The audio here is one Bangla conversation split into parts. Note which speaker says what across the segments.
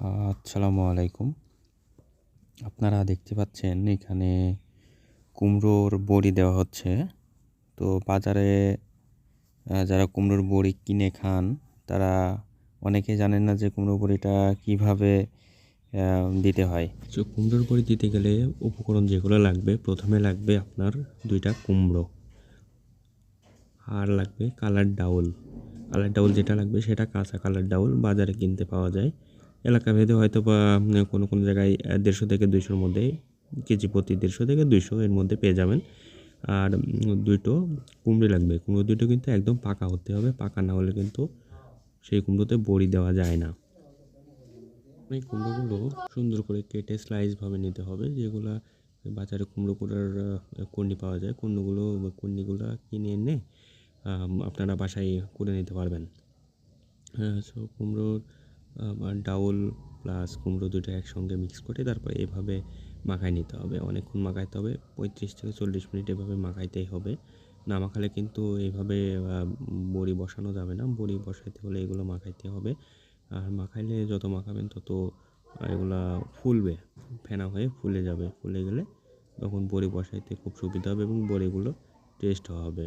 Speaker 1: আসসালামু আলাইকুম। আপনারা দেখতে পাচ্ছেন এখানে কুমড়োর বড়ি দেওয়া হচ্ছে। তো বাজারে যারা কুমড়োর বড়ি কিনে খান, তারা অনেকে জানেন না যে কুমড়ো বড়িটা কীভাবে দিতে হয়। তো কুমড়োর বড়ি দিতে গেলে উপকরণ যেগুলো লাগবে, প্রথমে লাগবে আপনার দুইটা কুমড়ো। আর লাগবে কালার ডাউল। কালার ডাউল যেটা লাগবে সেটা কাঁচা কালার ডাউল বাজারে কিনতে পাওয়া যায়। এলাকা ভেদে হয়তো বা কোনো কোনো জায়গায় দেড়শো থেকে দুইশোর মধ্যে, কেজি প্রতি দেড়শো থেকে দুইশো এর মধ্যে পেয়ে যাবেন। আর দুটো কুমড়ো লাগবে। কুমড়ো দুটো কিন্তু একদম পাকা হতে হবে। পাকা না হলে কিন্তু সেই কুমড়োতে বড়ি দেওয়া যায় না। এই কুমড়োগুলো সুন্দর করে কেটে স্লাইসভাবে নিতে হবে, যেগুলো বাজারে কুমড়ো কুড়ার কন্ডি পাওয়া যায়। কুমড়োগুলো কন্ডিগুলো কিনে এনে আপনারা বাসায় করে নিতে পারবেন। সো কুমড়োর আম, ডাউল প্লাস কুমড়ো দুটো একসঙ্গে মিক্স করে তারপর এভাবে মাখায় নিতে হবে। অনেকক্ষণ মাখাইতে হবে পঁয়ত্রিশ থেকে চল্লিশ মিনিট এভাবে মাখাইতেই হবে। না মাখালে কিন্তু এইভাবে বড়ি বসানো যাবে না। বড়ি বসাইতে হলে এগুলো মাখাইতে হবে। আর মাখাইলে যত মাখাবেন তত এগুলা ফুলবে ফেনা হয়ে ফুলে যাবে। ফুলে গেলে তখন বড়ি বসাইতে খুব সুবিধা হবে এবং বড়িগুলো টেস্ট হবে।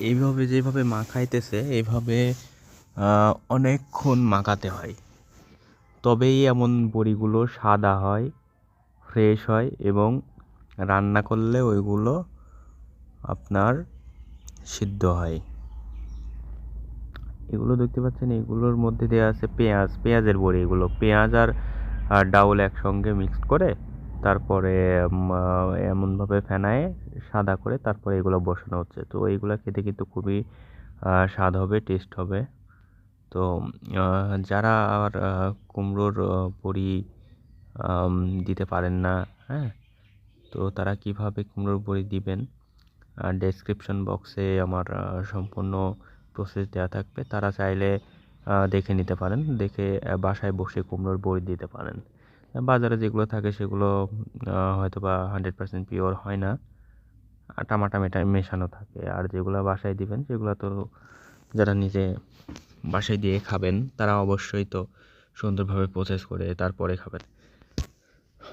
Speaker 1: এইভাবে যেভাবে মাখাইতেছে এইভাবে অনেকক্ষণ মাখাতে হয়। তবেই এমন বড়িগুলো সাদা হয় ফ্রেশ হয় এবং রান্না করলে ওইগুলো আপনার সিদ্ধ হয়। এগুলো দেখতে পাচ্ছেন, এগুলোর মধ্যে দেওয়া আছে পেঁয়াজ, পেঁয়াজের বড়ি এগুলো পেঁয়াজ আর ডাউল একসঙ্গে মিক্সড করে তারপরে এমনভাবে ফেনায় সাদা করে তারপরে এগুলো বসানো হচ্ছে। তো এইগুলো খেতে কিন্তু খুবই স্বাদ হবে টেস্ট হবে। তো যারা আর কুমড়োর বড়ি দিতে পারেন না হ্যাঁ? তো তারা কীভাবে কুমড়োর বড়ি দিবেন? ডেসক্রিপশন বক্সে আমার সম্পূর্ণ প্রসেস দেওয়া থাকবে। তারা চাইলে দেখে নিতে পারেন। দেখে বাসায় বসে কুমড়োর বড়ি দিতে পারেন। বাজারে যেগুলো থাকে সেগুলো হয়তো বা হান্ড্রেড পার্সেন্ট পিওর হয় না। আটা মাটা মেটা, মেশানো থাকে। আর যেগুলো বাসায় দিবেন, সেগুলো তো যারা নিজে বাসায় দিয়ে খাবেন, তারা অবশ্যই তো সুন্দরভাবে প্রসেস করে তারপরে খাবেন।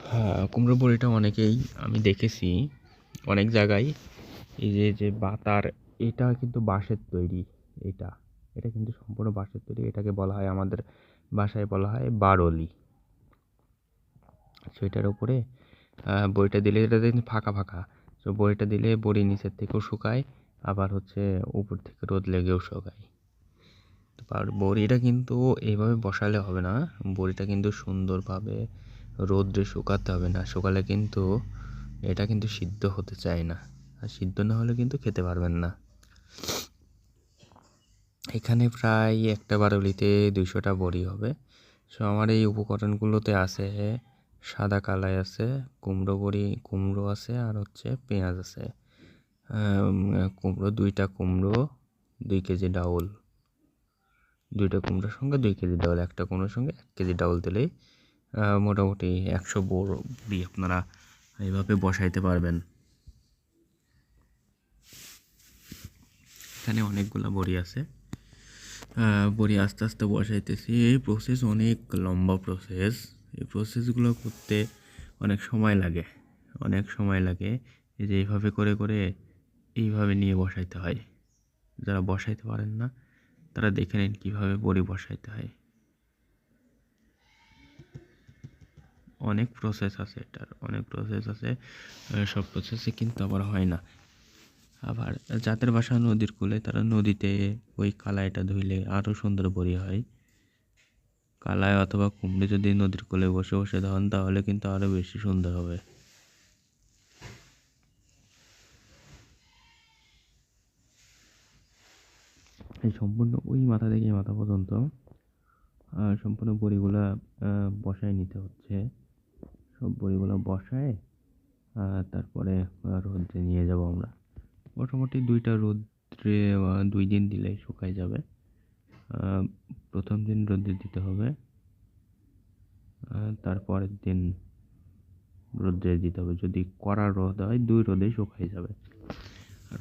Speaker 1: হ্যাঁ কুমড়ো বড়িটা অনেকেই আমি দেখেছি, অনেক জায়গায় এই যে যে বাতার, এটা কিন্তু বাঁশের তৈরি, এটা এটা কিন্তু সম্পূর্ণ বাঁশের তৈরি, এটাকে বলা হয়, আমাদের বাসায় বলা হয় বারলি। সেটার উপরে বড়িটা দিলে, এটা কিন্তু ফাঁকা ফাঁকা, তো বড়িটা দিলে বড়ি নিচের থেকেও শুকায়, আবার হচ্ছে উপর থেকে রোদ লেগেও শুকায়। আর বড়িটা কিন্তু এইভাবে বসালে হবে না। বড়িটা কিন্তু সুন্দরভাবে রোদ্রে শুকাতে হবে না। শুকালে কিন্তু এটা কিন্তু সিদ্ধ হতে চায় না। আর সিদ্ধ না হলে কিন্তু খেতে পারবেন না। এখানে প্রায় একটা বারুলিতে দুইশোটা বড়ি হবে। সো আমার এই উপকরণগুলোতে আছে সাদা কালাই আছে, কুমড়ো বড়ি, কুমড়ো আছে আর হচ্ছে পেঁয়াজ আছে। কুমড়ো, দুইটা কুমড়ো, দুই কেজি ডাউল। দুইটা কুমড়োর সঙ্গে দুই কেজি ডাউল, একটা কুমড়োর সঙ্গে এক কেজি ডাউল দিলেই মোটামুটি একশো বড়ি আপনারা এইভাবে বসাইতে পারবেন। এখানে অনেকগুলো বড়ি আছে। বড়ি আস্তে আস্তে বসাইতেছি। এই প্রসেস অনেক লম্বা প্রসেস এই প্রসেসগুলো করতে অনেক সময় লাগে। অনেক সময় লাগে। এই যে এইভাবে করে করে এইভাবে নিয়ে বসাইতে হয়। যারা বসাইতে পারেন না তারা দেখে নিন কীভাবে বড়ি বসাইতে হয়। অনেক প্রসেস আছে এটার, অনেক প্রসেস আছে সব প্রসেসে কিন্তু আবার হয় না। আবার যাদের বাসা নদীর কূলে, তারা নদীতে ওই কালাইটা ধুইলে আরও সুন্দর বড়ি হয়। কালায় অথবা কুমড়ে যদি নদীর কূলে বসে বসে ধন তাহলে কিন্তু আরও বেশি সুন্দর হবে। এই সম্পূর্ণ ওই মাথা থেকে মাথা পর্যন্ত সম্পূর্ণ বড়িগুলা বসায় নিতে হচ্ছে। সব বড়িগুলো বসায় তারপরে রোদ্রে নিয়ে যাব আমরা। মোটামুটি দুইটা রোদ্রে দুই দিন দিলেই শুকায় যাবে। প্রথম দিন রোদ্রে দিতে হবে। তারপরের দিন রোদ্রে দিতে হবে। যদি কড়া রোদ হয়, দুই রোদে শুকাই যাবে।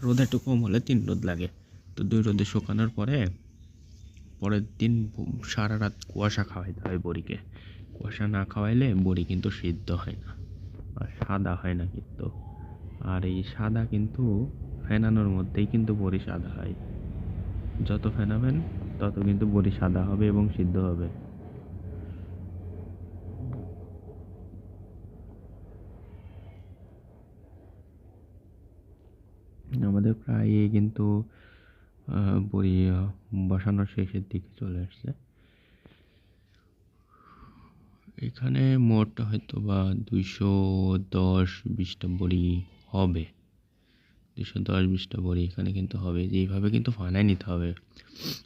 Speaker 1: রোদ একটু কম হলে তিন রোদ লাগে। তো দুই রোদে শুকানোর পরে, পরের দিন সারা রাত কুয়াশা খাওয়াইতে হয় বড়িকে। কুয়াশা না খাওয়াইলে বড়ি কিন্তু সিদ্ধ হয় না আর সাদা হয় না কিন্তু। আর এই সাদা কিন্তু ফেনানোর মধ্যেই কিন্তু বড়ি সাদা হয়। যত ফেনাবেন, তত কিন্তু বড়ি সাদা হবে এবং সিদ্ধ হবে। আমাদের প্রায় কিন্তু বড়ি বসানোর শেষের দিকে চলে আসছে। এখানে মোট হয়তো বা দুইশো দশ বিশটা বড়ি হবে। দুশো দশ বিশটা বড়ি এখানে কিন্তু হবে। এইভাবে কিন্তু ফানাই নিতে হবে।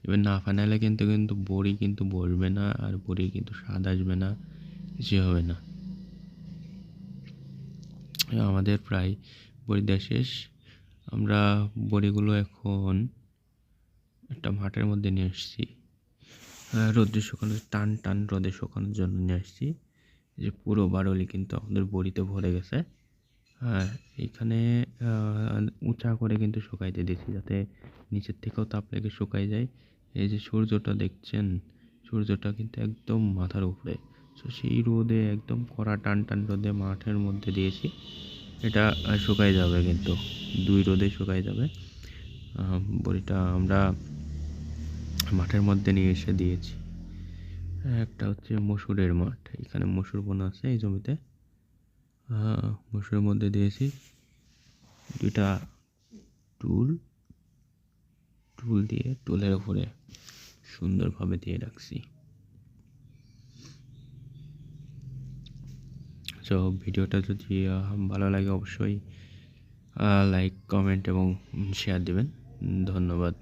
Speaker 1: এবার না ফানাইলে কিন্তু কিন্তু বড়ি কিন্তু বসবে না আর বড়ি কিন্তু স্বাদ আসবে না কিছু হবে না। আমাদের প্রায় বড়ি দেওয়া শেষ। আমরা বড়িগুলো এখন একটা মাঠের মধ্যে নিয়ে আসছি। আহ, রোদ্রে শুকানোর টান টান রোদে শুকানোর জন্য নিয়ে আসছি। যে পুরো বারলি কিন্তু আমাদের বড়িতে ভরে গেছে। হ্যাঁ এখানে উঁচা করে কিন্তু শুকাইতে দিয়েছি যাতে নিচের থেকেও তাপ লেগে শুকাই যায়। এই যে সূর্যটা দেখছেন সূর্যটা কিন্তু একদম মাথার উপরে। তো সেই রোদে একদম কড়া টান টান রোদে মাঠের মধ্যে দিয়েছি। এটা শুকাই যাবে কিন্তু দুই রোদে শুকাই যাবে। বড়িটা আমরা মাঠের মধ্যে নিয়ে এসে দিয়েছি। একটা হচ্ছে মসুরের মাঠ। এখানে মসুর বোনা আছে এই জমিতে। মসুরের মধ্যে দিয়েছি দুইটা টুল। টুল দিয়ে টুলের উপরে সুন্দরভাবে দিয়ে রাখছি। তো ভিডিওটা যদি ভালো লাগে অবশ্যই লাইক কমেন্ট এবং শেয়ার দেবেন। ধন্যবাদ